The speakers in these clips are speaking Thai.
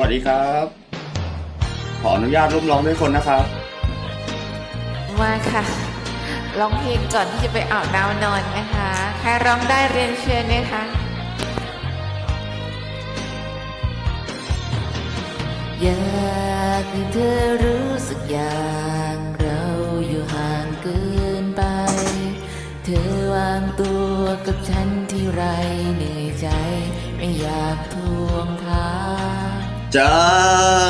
วัสดีครับ ขออนุญาตร่วมร้องด้วยคนนะครับ มาค่ะ ร้องเพลงก่อนที่จะไปอาบน้ำนอนนะคะ ใครร้องได้เรียนเชิญนะคะ อยากให้เธอรู้สึกอย่างเราอยู่ห่างเกินไป เธอวางตัวกับฉันที่ไรเหนื่อยใจ ไม่อยากทวงทาง จา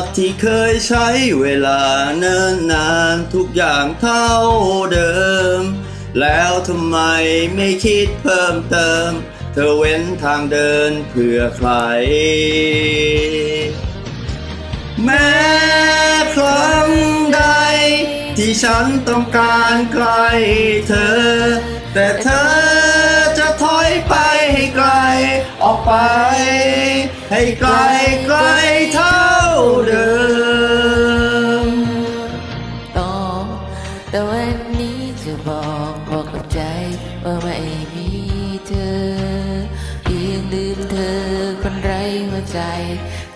กที่เคยใช้เวลาเนิ่นนานทุกอย่างเท่าเดิม แล้วทำไมไม่คิดเพิ่มเติม เธอเว้นทางเดินเพื่อใคร แม้ครั้งใด ที่ฉันต้องการใกล้เธอ แต่เธอ ไป ให้ไกลไกลเท่าเดิม ต่อแต่วันนี้จะบอกบอกกับใจว่าไม่มีเธอเพียงลืมเธอคนไร้หัวใจ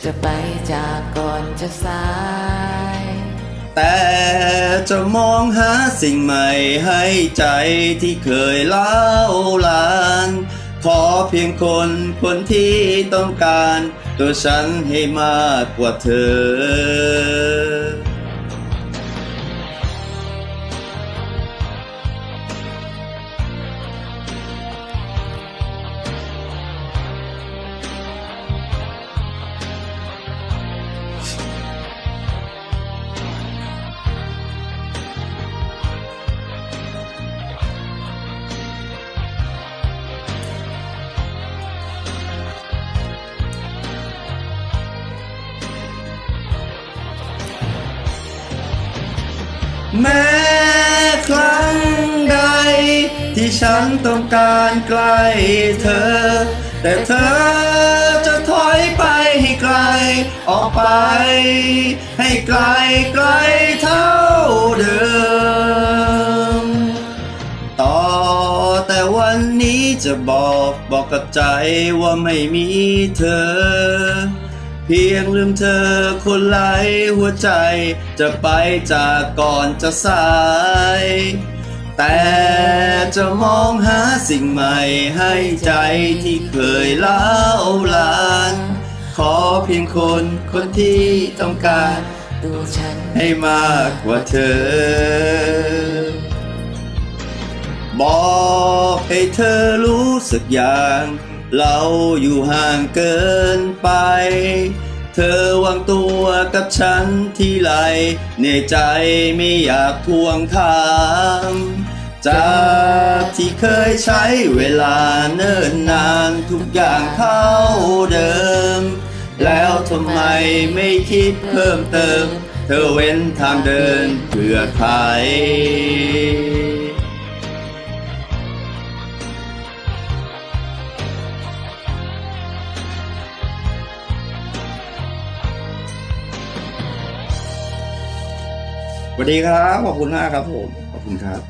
จะไปจากก่อนจะสาย แต่จะมองหาสิ่งใหม่ให้ใจที่เคยเล่าลาน ขอเพียงคนคนที่ต้องการ ตัวฉันให้มากกว่าเธอ แม้ครั้งใด ที่ฉันต้องการใกล้เธอ แต่เธอจะถอยไปให้ไกล ออกไป ให้ไกลไกลเท่าเดิม ต่อแต่วันนี้จะบอกบอกกับใจว่าไม่มีเธอ พียงลืมเธอคนไร้หัวใจ จะไปจากก่อนจะสาย แต่จะมองหาสิ่งใหม่ให้ใจที่เคยเล่าลาน ขอเพียงคนคนที่ต้องการตัวฉันให้มากกว่าเธอ บอกให้เธอรู้สึกอย่าง เราอยู่ห่างเกินไป เธอวางตัวกับฉันที่ไรเน่ใจไม่อยากทวงถามจากที่เคยใช้เวลาเนิ่นนานทุกอย่างเท่าเดิม แล้วทำไมไม่คิดเพิ่มเติม เธอเว้นทางเดินเพื่อใคร สวัสดีครับ ขอบคุณมากครับผม ขอบคุณครับ